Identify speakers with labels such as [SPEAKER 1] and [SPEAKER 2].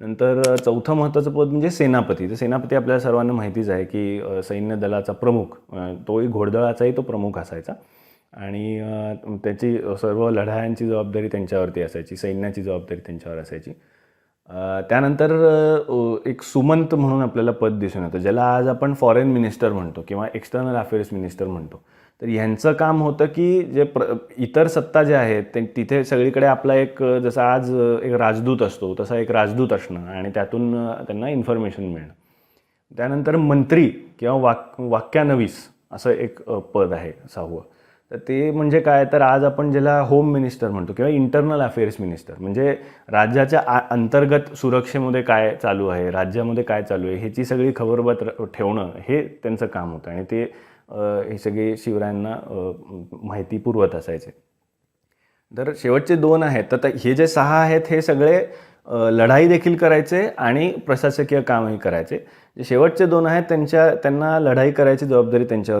[SPEAKER 1] नंतर चौथं महत्त्वाचं पद म्हणजे सेनापती. तर सेनापती आपल्या सर्वांना माहितीच आहे की सैन्य दलाचा प्रमुख तोही घोडदळाचाही तो प्रमुख असायचा. आणि त्याची सर्व लढायांची जबाबदारी त्यांच्यावरती असायची सैन्याची जबाबदारी त्यांच्यावर असायची. त्यानंतर एक सुमंत म्हणून आपल्याला पद दिसून येतं ज्याला आज आपण फॉरेन मिनिस्टर म्हणतो किंवा एक्सटर्नल अफेअर्स मिनिस्टर म्हणतो. तर ह्यांचं काम होतं की जे प्र इतर सत्ता ज्या आहेत ते तिथे सगळीकडे आपला एक जसा जसं आज एक राजदूत असतो तसा एक राजदूत असणं आणि त्यातून त्यांना इन्फॉर्मेशन मिळणं. त्यानंतर मंत्री किंवा वाक वाक्यानवीस असं एक पद आहे सहावं. तर ते म्हणजे काय? तर आज आपण ज्याला होम मिनिस्टर म्हणतो किंवा इंटरनल अफेअर्स मिनिस्टर म्हणजे राज्याच्या आ अंतर्गत सुरक्षेमध्ये काय चालू आहे राज्यामध्ये काय चालू आहे ह्याची सगळी खबरबात ठेवणं हे त्यांचं काम होतं आणि ते हे सगळे शिवरायांना माहिती पुरवत असायचे. तर शेवटचे दोन आहेत तर हे जे सहा आहेत हे सगळे लढाई देखील करायचे आणि प्रशासकीय कामही करायचे. जे शेवटचे दोन आहेत त्यांच्या त्यांना लढाई करायची जबाबदारी त्यांच्यावर